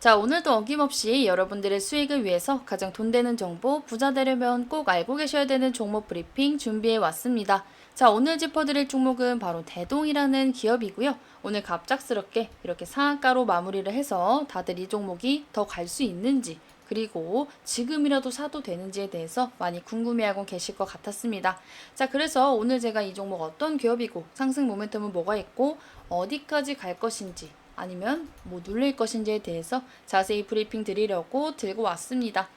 자, 오늘도 어김없이 여러분들의 수익을 위해서 가장 돈 되는 정보, 부자 되려면 꼭 알고 계셔야 되는 종목 브리핑 준비해 왔습니다. 자, 오늘 짚어드릴 종목은 바로 대동이라는 기업이고요. 오늘 갑작스럽게 이렇게 상한가로 마무리를 해서 다들 이 종목이 더 갈 수 있는지, 그리고 지금이라도 사도 되는지에 대해서 많이 궁금해하고 계실 것 같았습니다. 자, 그래서 오늘 제가 이 종목 어떤 기업이고 상승 모멘텀은 뭐가 있고 어디까지 갈 것인지 아니면 뭐 눌릴 것인지에 대해서 자세히 브리핑 드리려고 들고 왔습니다.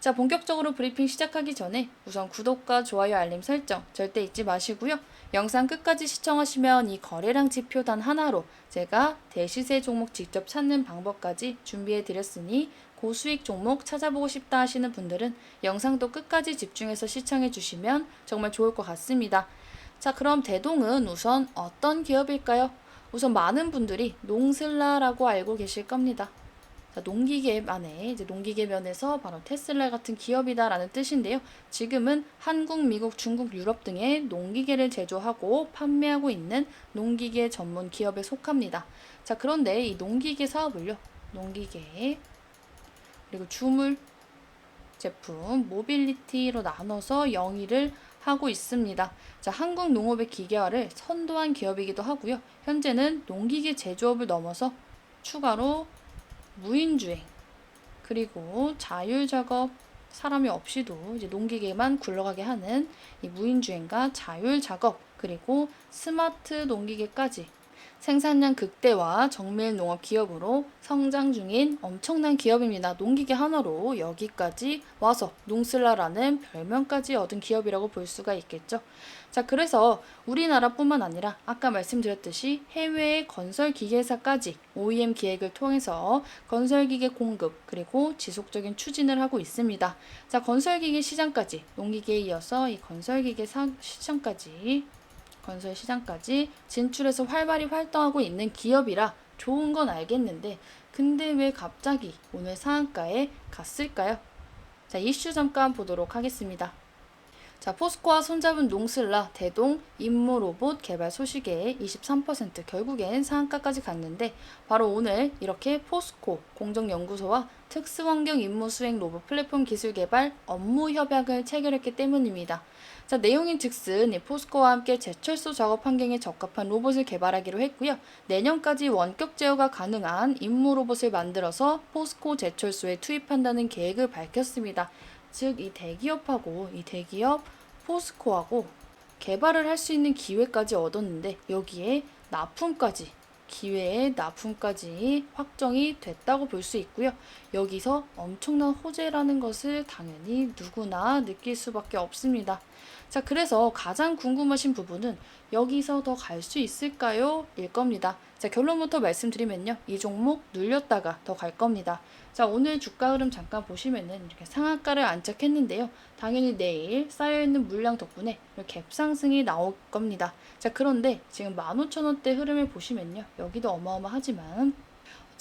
자, 본격적으로 브리핑 시작하기 전에 우선 구독과 좋아요, 알림 설정 절대 잊지 마시고요. 영상 끝까지 시청하시면 이 거래량 지표 단 하나로 제가 대시세 종목 직접 찾는 방법까지 준비해 드렸으니 고수익 종목 찾아보고 싶다 하시는 분들은 영상도 끝까지 집중해서 시청해 주시면 정말 좋을 것 같습니다. 자, 그럼 대동은 우선 어떤 기업일까요? 우선 많은 분들이 농슬라라고 알고 계실 겁니다. 자, 농기계만의 이제 농기계 면에서 바로 테슬라 같은 기업이다라는 뜻인데요. 지금은 한국, 미국, 중국, 유럽 등의 농기계를 제조하고 판매하고 있는 농기계 전문 기업에 속합니다. 자, 그런데 이 농기계 사업을요. 농기계 그리고 주물 제품, 모빌리티로 나눠서 영위를 하고 있습니다. 자, 한국 농업의 기계화를 선도한 기업이기도 하고요. 현재는 농기계 제조업을 넘어서 추가로 무인주행 그리고 자율 작업 사람이 없이도 이제 농기계만 굴러가게 하는 이 무인주행과 자율 작업 그리고 스마트 농기계까지 생산량 극대화 정밀 농업 기업으로 성장 중인 엄청난 기업입니다. 농기계 하나로 여기까지 와서 농슬라라는 별명까지 얻은 기업이라고 볼 수가 있겠죠. 자, 그래서 우리나라뿐만 아니라 아까 말씀드렸듯이 해외의 건설 기계사까지 OEM 기획을 통해서 건설 기계 공급 그리고 지속적인 추진을 하고 있습니다. 자, 건설 기계 시장까지 농기계에 이어서 이 건설 기계 시장까지 건설 시장까지 진출해서 활발히 활동하고 있는 기업이라 좋은 건 알겠는데 근데 왜 갑자기 오늘 상한가에 갔을까요? 자, 이슈 잠깐 보도록 하겠습니다. 자, 포스코와 손잡은 농슬라, 대동, 임무 로봇 개발 소식에 23% 결국엔 상한가까지 갔는데 바로 오늘 이렇게 포스코 공정연구소와 특수환경 임무 수행 로봇 플랫폼 기술 개발 업무 협약을 체결했기 때문입니다. 자, 내용인 즉슨 이 포스코와 함께 제철소 작업 환경에 적합한 로봇을 개발하기로 했고요. 내년까지 원격 제어가 가능한 임무 로봇을 만들어서 포스코 제철소에 투입한다는 계획을 밝혔습니다. 즉, 이 대기업하고 이 대기업 포스코하고 개발을 할 수 있는 기회까지 얻었는데 여기에 납품까지 기회의 납품까지 확정이 됐다고 볼 수 있고요. 여기서 엄청난 호재라는 것을 당연히 누구나 느낄 수밖에 없습니다. 자, 그래서 가장 궁금하신 부분은 여기서 더 갈 수 있을까요? 일 겁니다. 자, 결론부터 말씀드리면요. 이 종목 눌렸다가 더 갈 겁니다. 자, 오늘 주가 흐름 잠깐 보시면은 이렇게 상한가를 안착했는데요. 당연히 내일 쌓여있는 물량 덕분에 갭상승이 나올 겁니다. 자, 그런데 지금 15,000원대 흐름을 보시면요. 여기도 어마어마하지만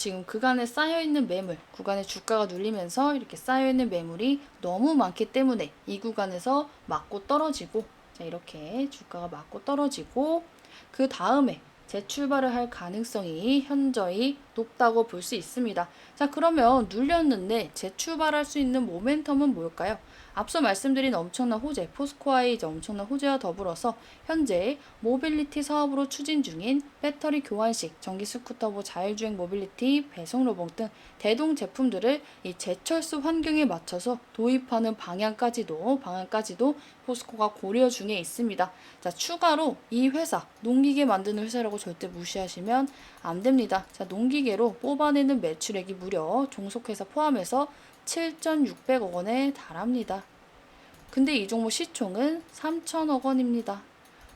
지금 그간에 쌓여있는 매물, 구간의 주가가 눌리면서 이렇게 쌓여있는 매물이 너무 많기 때문에 이 구간에서 맞고 떨어지고 자, 이렇게 주가가 맞고 떨어지고 그 다음에 재출발을 할 가능성이 현저히 높다고 볼 수 있습니다. 자, 그러면 눌렸는데 재출발할 수 있는 모멘텀은 뭘까요? 앞서 말씀드린 엄청난 호재, 포스코아의 이제 엄청난 호재와 더불어서 현재 모빌리티 사업으로 추진 중인 배터리 교환식, 전기 스쿠터보 자율주행 모빌리티, 배송 로봇 등 대동 제품들을 이 제철소 환경에 맞춰서 도입하는 방향까지도 방안까지도 포스코가 고려 중에 있습니다. 자, 추가로 이 회사 농기계 만드는 회사라고 절대 무시하시면 안 됩니다. 자, 농기계로 뽑아내는 매출액이 무려 종속회사 포함해서 7,600억 원에 달합니다. 근데 이 종목 시총은 3천억 원입니다.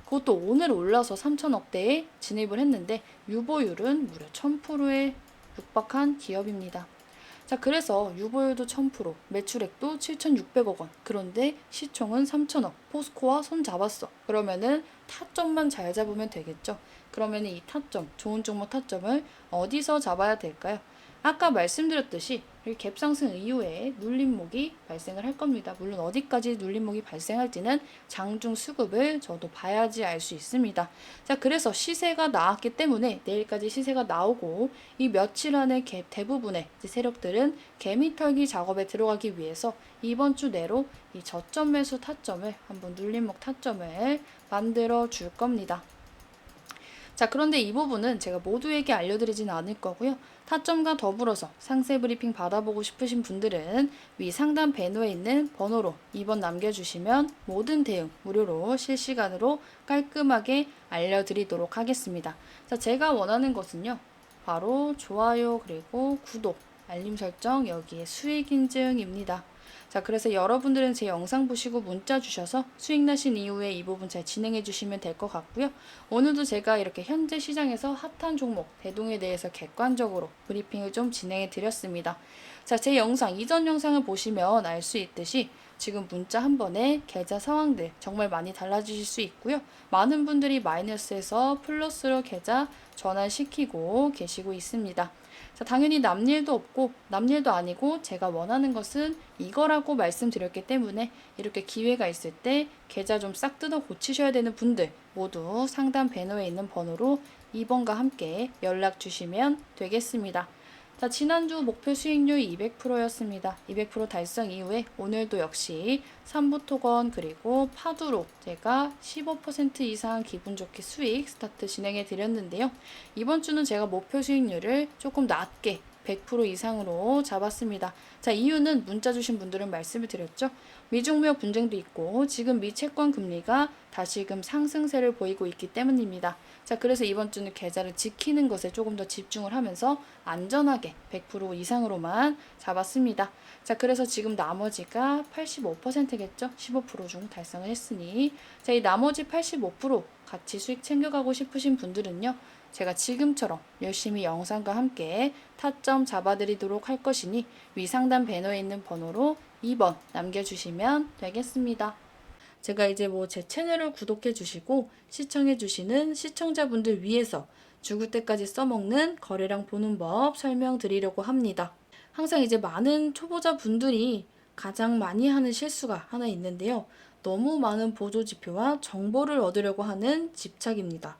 그것도 오늘 올라서 3천억대에 진입을 했는데 유보율은 무려 1000%에 육박한 기업입니다. 자, 그래서 유보율도 1000%, 매출액도 7,600억 원. 그런데 시총은 3천억. 포스코와 손 잡았어. 그러면은 타점만 잘 잡으면 되겠죠. 그러면 이 타점, 좋은 종목 타점을 어디서 잡아야 될까요? 아까 말씀드렸듯이 이 갭상승 이후에 눌림목이 발생을 할 겁니다. 물론 어디까지 눌림목이 발생할지는 장중 수급을 저도 봐야지 알 수 있습니다. 자, 그래서 시세가 나왔기 때문에 내일까지 시세가 나오고 이 며칠 안에 갭 대부분의 세력들은 개미털기 작업에 들어가기 위해서 이번 주 내로 이 저점 매수 타점을 한번 눌림목 타점을 만들어 줄 겁니다. 자, 그런데 이 부분은 제가 모두에게 알려드리진 않을 거고요. 타점과 더불어서 상세 브리핑 받아보고 싶으신 분들은 위 상단 배너에 있는 번호로 2번 남겨주시면 모든 대응 무료로 실시간으로 깔끔하게 알려드리도록 하겠습니다. 자, 제가 원하는 것은요. 바로 좋아요 그리고 구독, 알림 설정 여기에 수익 인증입니다. 자, 그래서 여러분들은 제 영상 보시고 문자 주셔서 수익 나신 이후에 이 부분 잘 진행해 주시면 될 것 같고요. 오늘도 제가 이렇게 현재 시장에서 핫한 종목 대동에 대해서 객관적으로 브리핑을 좀 진행해 드렸습니다. 자, 제 영상 이전 영상을 보시면 알 수 있듯이 지금 문자 한 번에 계좌 상황들 정말 많이 달라지실 수 있고요. 많은 분들이 마이너스에서 플러스로 계좌 전환시키고 계시고 있습니다. 자, 당연히 남일도 없고 남일도 아니고 제가 원하는 것은 이거라고 말씀드렸기 때문에 이렇게 기회가 있을 때 계좌 좀 싹 뜯어 고치셔야 되는 분들 모두 상단 배너에 있는 번호로 2번과 함께 연락 주시면 되겠습니다. 자, 지난주 목표 수익률 200%였습니다. 200% 달성 이후에 오늘도 역시 삼부토건 그리고 파두로 제가 15% 이상 기분 좋게 수익 스타트 진행해 드렸는데요. 이번 주는 제가 목표 수익률을 조금 낮게 100% 이상으로 잡았습니다. 자, 이유는 문자 주신 분들은 말씀을 드렸죠. 미중무역 분쟁도 있고 지금 미 채권 금리가 다시금 상승세를 보이고 있기 때문입니다. 자, 그래서 이번 주는 계좌를 지키는 것에 조금 더 집중을 하면서 안전하게 100% 이상으로만 잡았습니다. 자, 그래서 지금 나머지가 85%겠죠? 15%중 달성을 했으니 자, 이 나머지 85% 같이 수익 챙겨가고 싶으신 분들은요. 제가 지금처럼 열심히 영상과 함께 타점 잡아드리도록 할 것이니 위 상단 배너에 있는 번호로 2번 남겨주시면 되겠습니다. 제가 이제 뭐 제 채널을 구독해 주시고 시청해 주시는 시청자분들 위해서 죽을 때까지 써먹는 거래량 보는 법 설명드리려고 합니다. 항상 이제 많은 초보자 분들이 가장 많이 하는 실수가 하나 있는데요. 너무 많은 보조 지표와 정보를 얻으려고 하는 집착입니다.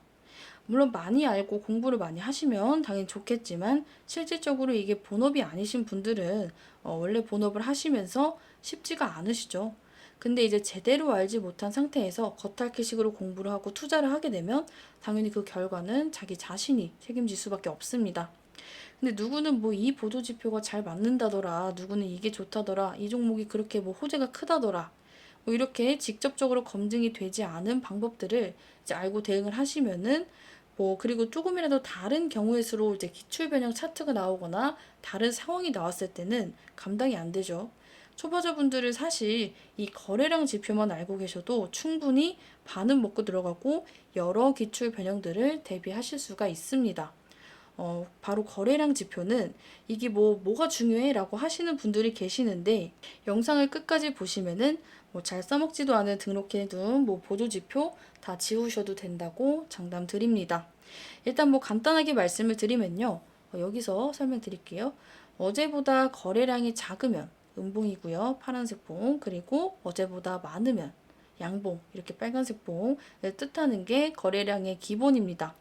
물론 많이 알고 공부를 많이 하시면 당연히 좋겠지만 실질적으로 이게 본업이 아니신 분들은 어, 원래 본업을 하시면서 쉽지가 않으시죠. 근데 이제 제대로 알지 못한 상태에서 겉핥기식으로 공부를 하고 투자를 하게 되면 당연히 그 결과는 자기 자신이 책임질 수밖에 없습니다. 근데 누구는 뭐 이 보조 지표가 잘 맞는다더라, 누구는 이게 좋다더라, 이 종목이 그렇게 뭐 호재가 크다더라, 뭐 이렇게 직접적으로 검증이 되지 않은 방법들을 이제 알고 대응을 하시면은 뭐 그리고 조금이라도 다른 경우의 수로 이제 기출 변형 차트가 나오거나 다른 상황이 나왔을 때는 감당이 안 되죠. 초보자분들은 사실 이 거래량 지표만 알고 계셔도 충분히 반은 먹고 들어가고 여러 기출 변형들을 대비하실 수가 있습니다. 어, 바로 거래량 지표는 이게 뭐 뭐가 중요해? 라고 하시는 분들이 계시는데 영상을 끝까지 보시면은 뭐 잘 써먹지도 않은 등록해둔 뭐 보조 지표 다 지우셔도 된다고 장담 드립니다. 일단 뭐 간단하게 말씀을 드리면요. 어, 여기서 설명드릴게요. 어제보다 거래량이 작으면 음봉이고요. 파란색 봉. 그리고 어제보다 많으면 양봉. 이렇게 빨간색 봉을 뜻하는 게 거래량의 기본입니다.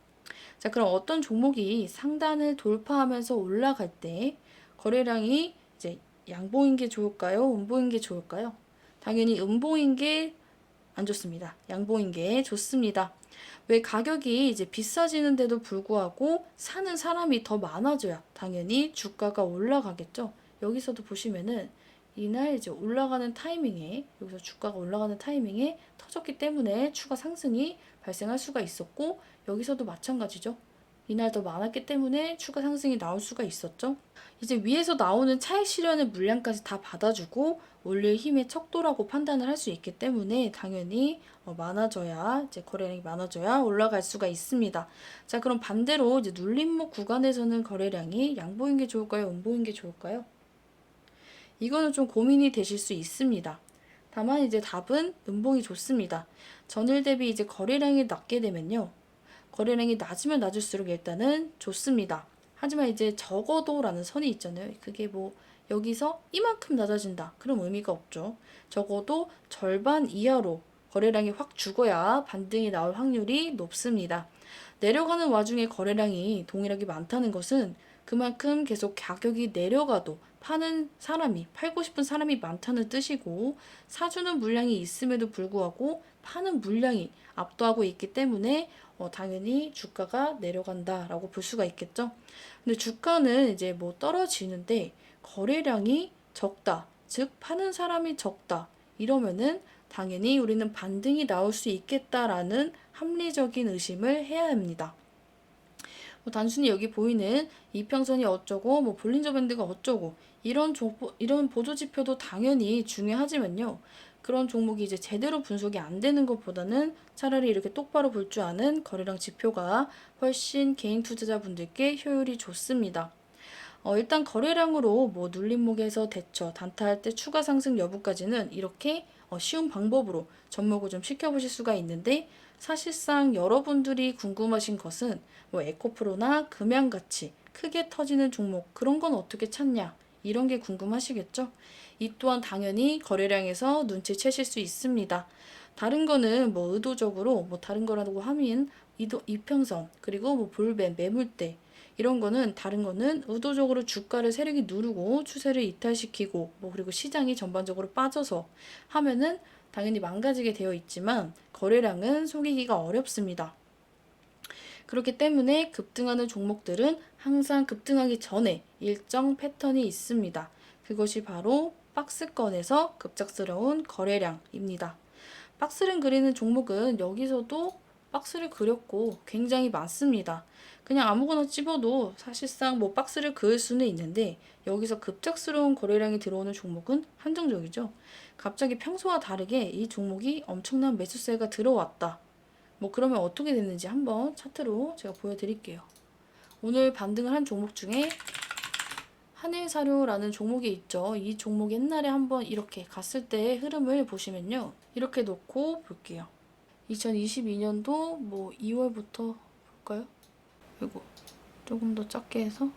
자, 그럼 어떤 종목이 상단을 돌파하면서 올라갈 때 거래량이 이제 양봉인 게 좋을까요? 음봉인 게 좋을까요? 당연히 음봉인 게 안 좋습니다. 양봉인 게 좋습니다. 왜 가격이 이제 비싸지는데도 불구하고 사는 사람이 더 많아져야 당연히 주가가 올라가겠죠. 여기서도 보시면은 이날 이제 올라가는 타이밍에 여기서 주가가 올라가는 타이밍에 터졌기 때문에 추가 상승이 발생할 수가 있었고 여기서도 마찬가지죠. 이날 더 많았기 때문에 추가 상승이 나올 수가 있었죠. 이제 위에서 나오는 차익 실현의 물량까지 다 받아주고 올릴 힘의 척도라고 판단을 할 수 있기 때문에 당연히 어, 많아져야 이제 거래량이 많아져야 올라갈 수가 있습니다. 자 그럼 반대로 이제 눌림목 구간에서는 거래량이 양보인 게 좋을까요? 음보인 게 좋을까요? 이거는 좀 고민이 되실 수 있습니다. 다만 이제 답은 음봉이 좋습니다. 전일 대비 이제 거래량이 낮게 되면요. 거래량이 낮으면 낮을수록 일단은 좋습니다. 하지만 이제 적어도라는 선이 있잖아요. 그게 뭐 여기서 이만큼 낮아진다. 그럼 의미가 없죠. 적어도 절반 이하로 거래량이 확 죽어야 반등이 나올 확률이 높습니다. 내려가는 와중에 거래량이 동일하게 많다는 것은 그만큼 계속 가격이 내려가도 파는 사람이, 팔고 싶은 사람이 많다는 뜻이고, 사주는 물량이 있음에도 불구하고 파는 물량이 압도하고 있기 때문에 어, 당연히 주가가 내려간다라고 볼 수가 있겠죠. 근데 주가는 이제 뭐 떨어지는데 거래량이 적다. 즉, 파는 사람이 적다. 이러면은 당연히 우리는 반등이 나올 수 있겠다라는 합리적인 의심을 해야 합니다. 뭐 단순히 여기 보이는 이평선이 어쩌고 뭐 볼린저 밴드가 어쩌고 이런 정보 이런 보조 지표도 당연히 중요하지만요. 그런 종목이 이제 제대로 분석이 안 되는 것보다는 차라리 이렇게 똑바로 볼 줄 아는 거래량 지표가 훨씬 개인 투자자분들께 효율이 좋습니다. 어, 일단 거래량으로 뭐 눌림목에서 대처, 단타할 때 추가 상승 여부까지는 이렇게 어, 쉬운 방법으로 접목을 좀 시켜보실 수가 있는데 사실상 여러분들이 궁금하신 것은 뭐 에코프로나 금양같이 크게 터지는 종목 그런 건 어떻게 찾냐 이런 게 궁금하시겠죠? 이 또한 당연히 거래량에서 눈치채실 수 있습니다. 다른 거는 뭐 의도적으로 뭐 다른 거라고 하면 이도, 이평선 그리고 뭐 볼벤 매물대 이런 거는 다른 거는 의도적으로 주가를 세력이 누르고 추세를 이탈시키고 뭐 그리고 시장이 전반적으로 빠져서 하면은 당연히 망가지게 되어 있지만 거래량은 속이기가 어렵습니다. 그렇기 때문에 급등하는 종목들은 항상 급등하기 전에 일정 패턴이 있습니다. 그것이 바로 박스권에서 급작스러운 거래량입니다. 박스를 그리는 종목은 여기서도 박스를 그렸고 굉장히 많습니다. 그냥 아무거나 집어도 사실상 뭐 박스를 그을 수는 있는데 여기서 급작스러운 거래량이 들어오는 종목은 한정적이죠. 갑자기 평소와 다르게 이 종목이 엄청난 매수세가 들어왔다. 뭐 그러면 어떻게 됐는지 한번 차트로 제가 보여드릴게요. 오늘 반등을 한 종목 중에 한일사료라는 종목이 있죠. 이 종목 옛날에 한번 이렇게 갔을 때의 흐름을 보시면요. 이렇게 놓고 볼게요. 2022년도 뭐 2월부터 볼까요? 이거 조금 더 작게 해서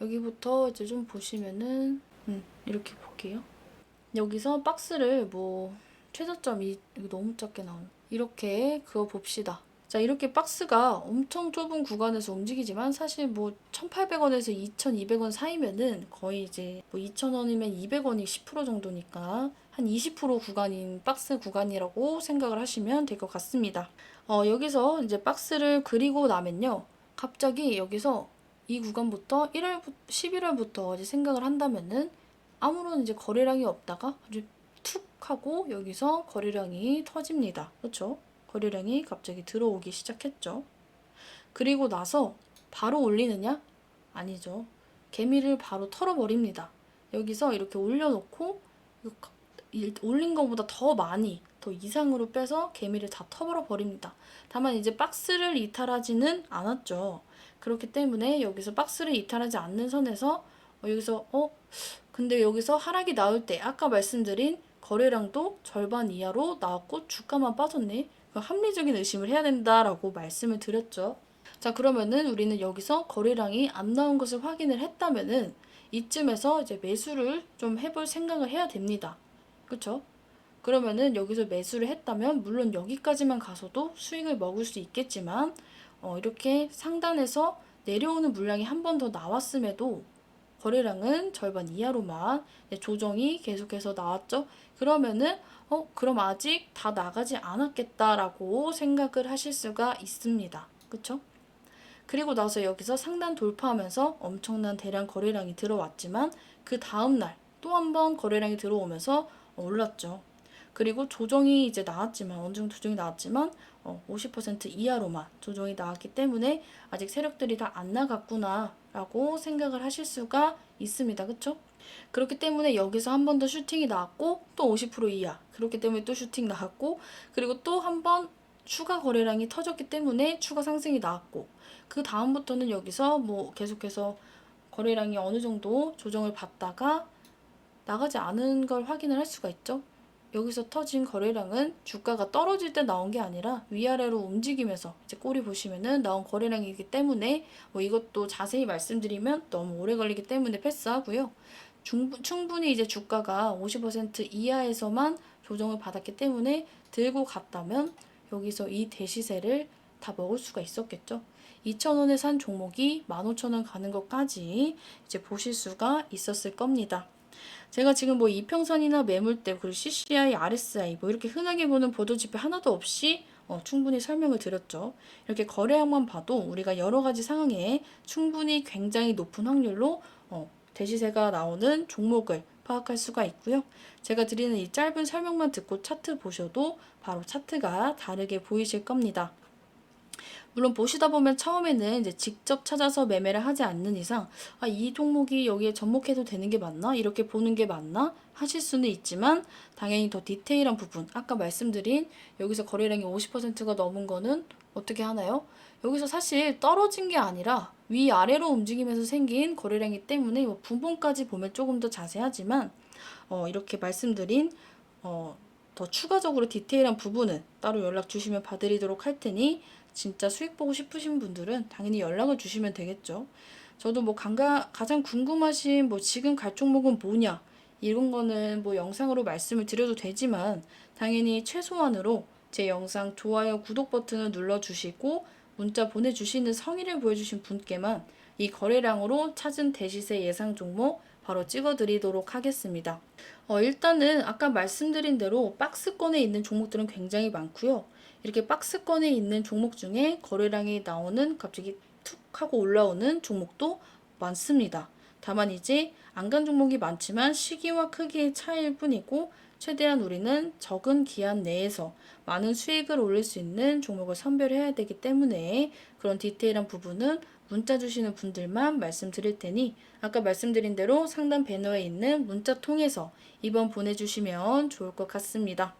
여기부터 이제 좀 보시면은 음, 이렇게 볼게요. 여기서 박스를 뭐 최저점 이 이거 너무 작게 나오네. 이렇게 그어 봅시다. 자, 이렇게 박스가 엄청 좁은 구간에서 움직이지만 사실 뭐 1,800원에서 2,200원 사이면은 거의 이제 뭐 2,000원이면 200원이 10% 정도니까 한 20% 구간인 박스 구간이라고 생각을 하시면 될 것 같습니다. 어, 여기서 이제 박스를 그리고 나면요. 갑자기 여기서 이 구간부터 1월, 11월부터 이제 생각을 한다면은 아무런 이제 거래량이 없다가 아주 툭 하고 여기서 거래량이 터집니다. 그렇죠? 거래량이 갑자기 들어오기 시작했죠. 그리고 나서 바로 올리느냐? 아니죠. 개미를 바로 털어버립니다. 여기서 이렇게 올려놓고 올린 것보다 더 많이 더 이상으로 빼서 개미를 다 터버려 버립니다. 다만 이제 박스를 이탈하지는 않았죠. 그렇기 때문에 여기서 박스를 이탈하지 않는 선에서 어, 여기서 어 근데 여기서 하락이 나올 때 아까 말씀드린 거래량도 절반 이하로 나왔고 주가만 빠졌네. 합리적인 의심을 해야 된다라고 말씀을 드렸죠. 자, 그러면은 우리는 여기서 거래량이 안 나온 것을 확인을 했다면은 이쯤에서 이제 매수를 좀 해볼 생각을 해야 됩니다. 그쵸? 그러면은 여기서 매수를 했다면 물론 여기까지만 가서도 수익을 먹을 수 있겠지만 어, 이렇게 상단에서 내려오는 물량이 한 번 더 나왔음에도 거래량은 절반 이하로만 조정이 계속해서 나왔죠. 그러면은 어 그럼 아직 다 나가지 않았겠다라고 생각을 하실 수가 있습니다. 그쵸? 그리고 나서 여기서 상단 돌파하면서 엄청난 대량 거래량이 들어왔지만 그 다음 날 또 한 번 거래량이 들어오면서 올랐죠. 그리고 조정이 이제 나왔지만 어느 정도 조정이 나왔지만 어, 50% 이하로만 조정이 나왔기 때문에 아직 세력들이 다 안 나갔구나 라고 생각을 하실 수가 있습니다. 그쵸? 그렇기 때문에 여기서 한 번 더 슈팅이 나왔고 또 50% 이하 그렇기 때문에 또 슈팅 나왔고 그리고 또 한 번 추가 거래량이 터졌기 때문에 추가 상승이 나왔고 그 다음부터는 여기서 뭐 계속해서 거래량이 어느 정도 조정을 받다가 나가지 않은 걸 확인을 할 수가 있죠. 여기서 터진 거래량은 주가가 떨어질 때 나온 게 아니라 위아래로 움직이면서 이제 꼬리 보시면은 나온 거래량이기 때문에 뭐 이것도 자세히 말씀드리면 너무 오래 걸리기 때문에 패스하고요. 중, 충분히 이제 주가가 50% 이하에서만 조정을 받았기 때문에 들고 갔다면 여기서 이 대시세를 다 먹을 수가 있었겠죠. 2,000원에 산 종목이 15,000원 가는 것까지 이제 보실 수가 있었을 겁니다. 제가 지금 뭐 이평선이나 매물대 그리고 CCI, RSI 뭐 이렇게 흔하게 보는 보도 지표 하나도 없이 어, 충분히 설명을 드렸죠. 이렇게 거래량만 봐도 우리가 여러 가지 상황에 충분히 굉장히 높은 확률로 어, 대시세가 나오는 종목을 파악할 수가 있고요. 제가 드리는 이 짧은 설명만 듣고 차트 보셔도 바로 차트가 다르게 보이실 겁니다. 물론 보시다 보면 처음에는 이제 직접 찾아서 매매를 하지 않는 이상 아, 이 종목이 여기에 접목해도 되는 게 맞나? 이렇게 보는 게 맞나? 하실 수는 있지만 당연히 더 디테일한 부분 아까 말씀드린 여기서 거래량이 50%가 넘은 거는 어떻게 하나요? 여기서 사실 떨어진 게 아니라 위아래로 움직이면서 생긴 거래량이기 때문에 뭐 분봉까지 보면 조금 더 자세하지만 어, 이렇게 말씀드린 어, 더 추가적으로 디테일한 부분은 따로 연락 주시면 봐드리도록 할 테니 진짜 수익 보고 싶으신 분들은 당연히 연락을 주시면 되겠죠. 저도 뭐 강가, 가장 궁금하신 뭐 지금 갈 종목은 뭐냐 이런 거는 뭐 영상으로 말씀을 드려도 되지만 당연히 최소한으로 제 영상 좋아요, 구독 버튼을 눌러주시고 문자 보내주시는 성의를 보여주신 분께만 이 거래량으로 찾은 대시세 예상 종목 바로 찍어드리도록 하겠습니다. 어, 일단은 아까 말씀드린 대로 박스권에 있는 종목들은 굉장히 많고요. 이렇게 박스권에 있는 종목 중에 거래량이 나오는 갑자기 툭 하고 올라오는 종목도 많습니다. 다만 이제 안 간 종목이 많지만 시기와 크기의 차이일 뿐이고 최대한 우리는 적은 기한 내에서 많은 수익을 올릴 수 있는 종목을 선별해야 되기 때문에 그런 디테일한 부분은 문자 주시는 분들만 말씀드릴 테니 아까 말씀드린 대로 상단 배너에 있는 문자 통해서 2번 보내주시면 좋을 것 같습니다.